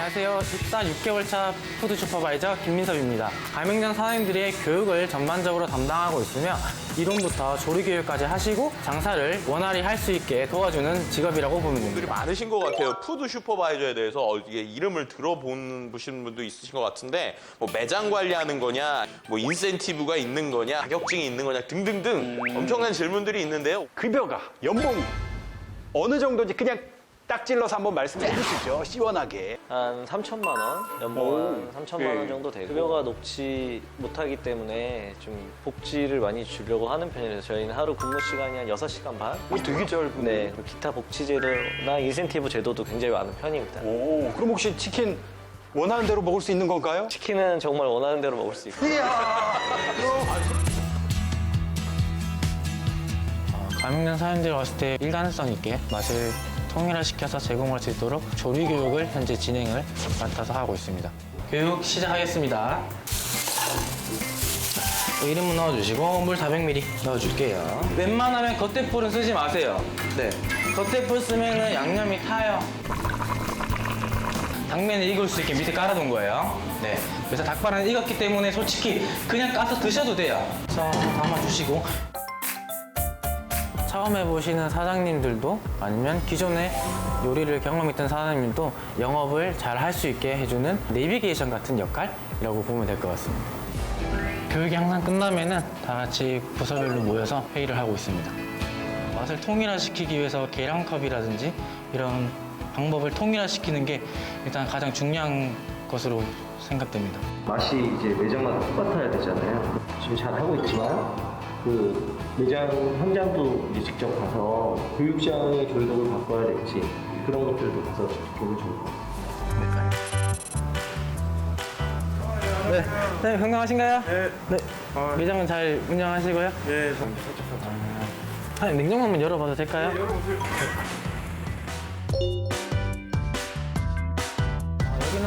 안녕하세요. 입사 6개월 차 푸드 슈퍼바이저 김민섭입니다. 가맹점 사장님들의 교육을 전반적으로 담당하고 있으며 이론부터 조리 교육까지 하시고 장사를 원활히 할 수 있게 도와주는 직업이라고 보면 분들이 됩니다. 많으신 것 같아요. 푸드 슈퍼바이저에 대해서 어, 이게 이름을 들어본 보신 분도 있으신 것 같은데 뭐 매장 관리하는 거냐, 뭐 인센티브가 있는 거냐, 자격증이 있는 거냐 등등등 엄청난 질문들이 있는데요. 급여가 연봉이 어느 정도인지 그냥 딱 찔러서 한번 말씀해 주시죠. 시원하게. 한 3천만 원, 연봉 한 3천만 예. 원 정도 되고 급여가 높지 못하기 때문에 좀 복지를 많이 주려고 하는 편이라서 저희는 하루 근무 시간이 한 6시간 반? 오, 되게 짧은데. 네, 그리고 기타 복지 제도나 인센티브 제도도 굉장히 많은 편입니다. 오, 그럼 혹시 치킨 원하는 대로 먹을 수 있는 건가요? 치킨은 정말 원하는 대로 먹을 수 있고 가맹점 사장님들 왔을 때 일관성 있게 맛을 통일화시켜서 제공할 수 있도록 조리 교육을 현재 진행을 맡아서 하고 있습니다. 교육 시작하겠습니다. 이름 넣어주시고 물 400ml 넣어줄게요. 웬만하면 겉대풀은 쓰지 마세요. 네. 겉대풀 쓰면은 양념이 타요. 당면을 익을 수 있게 밑에 깔아둔 거예요. 네. 그래서 닭발은 익었기 때문에 솔직히 그냥 까서 드셔도 돼요. 그래서 담아주시고 처음 해보시는 사장님들도 아니면 기존에 요리를 경험 있던 사장님들도 영업을 잘 할 수 있게 해주는 내비게이션 같은 역할이라고 보면 될 것 같습니다. 교육이 항상 끝나면은 다 같이 부서별로 모여서 회의를 하고 있습니다. 맛을 통일화시키기 위해서 계량컵이라든지 이런 방법을 통일화시키는 게 일단 가장 중요한 것으로 생각됩니다. 맛이 이제 매장마다 똑같아야 되잖아요. 지금 잘 하고 있지만 그 매장 현장도 이제 직접 가서 교육장의 교육을 바꿔야 될지 그런 것들도 가서 보면 좋을 것 같아요. 네, 네 건강하신가요? 네. 네. 매장은 잘 운영하시고요? 네. 아, 냉장고 한번 열어봐도 될까요? 아, 여기는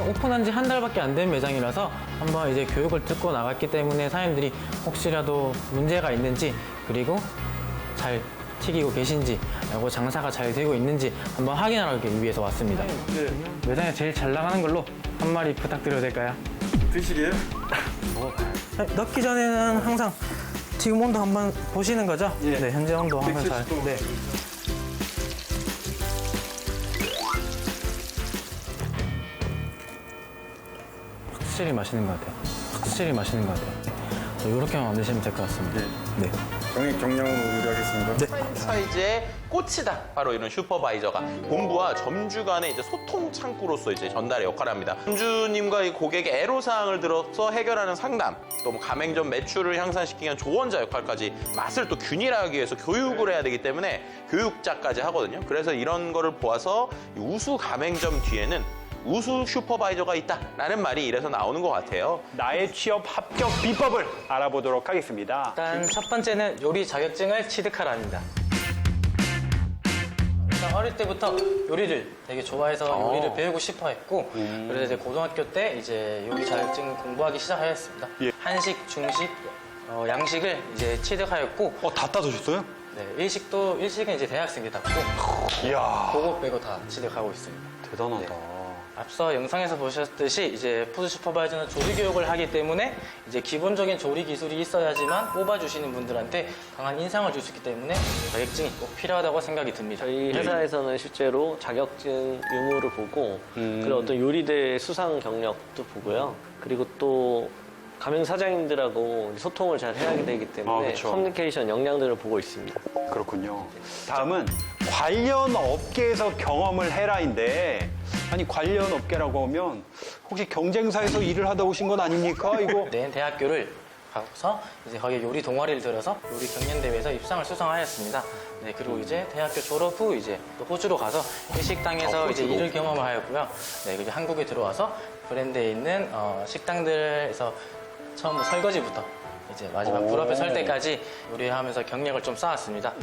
오픈한 지 한 달밖에 안 된 매장이라서 한번 이제 교육을 듣고 나갔기 때문에 사장님들이 혹시라도 문제가 있는지 그리고 잘 튀기고 계신지 그리고 장사가 잘 되고 있는지 한번 확인하기 위해서 왔습니다. 매장에 제일 잘 나가는 걸로 한 마리 부탁드려도 될까요? 드시게요? 네, 넣기 전에는 항상 지금 온도 한번 보시는 거죠? 예. 네, 현재 온도 항상 잘. 170도. 네. 확실히 맛있는 것 같아요. 확실히 맛있는 것 같아요. 이렇게만 만드시면 될 것 같습니다. 네. 정액 정량으로 요리하겠습니다. 사이즈의 꽃이다. 바로 이런 슈퍼바이저가 본부와 점주 간의 이제 소통 창구로서 이제 전달의 역할을 합니다. 점주님과 이 고객의 애로사항을 들어서 해결하는 상담, 또뭐 가맹점 매출을 향상시키기 위한 조언자 역할까지 맛을 또 균일하기 위해서 교육을 해야 되기 때문에 교육자까지 하거든요. 그래서 이런 거를 보아서 이 우수 가맹점 뒤에는 우수 슈퍼바이저가 있다라는 말이 이래서 나오는 것 같아요. 나의 취업 합격 비법을 알아보도록 하겠습니다. 일단 첫 번째는 요리 자격증을 취득하라입니다. 일단 어릴 때부터 요리를 되게 좋아해서 요리를 배우고 싶어 했고 그래서 이제 고등학교 때 이제 요리 자격증 공부하기 시작하였습니다. 예. 한식, 중식, 어, 양식을 이제 취득하였고 어, 다 따드셨어요? 네, 일식도 일식은 이제 대학생이 닫고 이야, 그거 빼고 다 취득하고 있습니다. 대단하다. 앞서 영상에서 보셨듯이 이제 푸드 슈퍼바이저는 조리 교육을 하기 때문에 이제 기본적인 조리 기술이 있어야지만 뽑아주시는 분들한테 강한 인상을 줄 수 있기 때문에 자격증이 꼭 필요하다고 생각이 듭니다. 저희 회사에서는 실제로 자격증 유무를 보고 그리고 어떤 요리대 수상 경력도 보고요. 그리고 또 가맹 사장님들하고 소통을 잘 해야 되기 아, 때문에 그쵸. 커뮤니케이션 역량들을 보고 있습니다. 그렇군요. 다음은 관련 업계에서 경험을 해라인데 아니 관련 업계라고 하면 혹시 경쟁사에서 일을 하다 오신 건 아닙니까? 이거 낸 대학교를 가서 이제 거기 요리 동아리를 들어서 요리 경연 대회에서 입상을 수상하였습니다. 네, 그리고 이제 대학교 졸업 후 이제 또 호주로 가서 일식당에서 이제 일을 경험을 하였고요. 네, 그리고 한국에 들어와서 브랜드에 있는 어, 식당들에서 처음 뭐 설거지부터 이제 마지막 불 앞에 설 때까지 요리하면서 경력을 좀 쌓았습니다.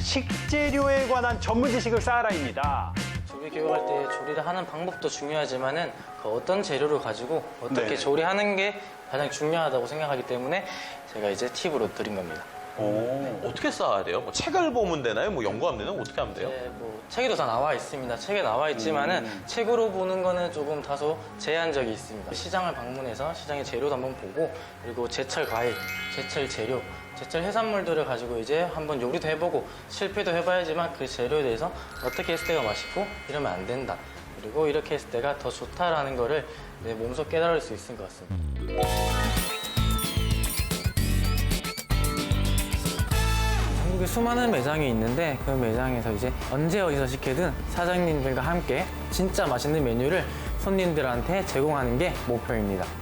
식재료에 관한 전문 지식을 쌓아라입니다. 조리 교육할 때 조리를 하는 방법도 중요하지만은 그 어떤 재료를 가지고 어떻게 네. 조리하는 게 가장 중요하다고 생각하기 때문에 제가 이제 팁으로 드린 겁니다. 오. 어떻게 쌓아야 돼요? 뭐 책을 보면 되나요? 뭐 연구하면 되나요? 어떻게 하면 돼요? 네, 뭐 책에도 다 나와 있습니다. 책에 나와 있지만은 책으로 보는 거는 조금 다소 제한적이 있습니다. 시장을 방문해서 시장의 재료도 한번 보고 그리고 제철 과일, 제철 재료, 제철 해산물들을 가지고 이제 한번 요리도 해보고 실패도 해봐야지만 그 재료에 대해서 어떻게 했을 때가 맛있고 이러면 안 된다. 그리고 이렇게 했을 때가 더 좋다라는 거를 내 몸소 깨달을 수 있을 것 같습니다. 한국에 수많은 매장이 있는데 그 매장에서 이제 언제 어디서 시키든 사장님들과 함께 진짜 맛있는 메뉴를 손님들한테 제공하는 게 목표입니다.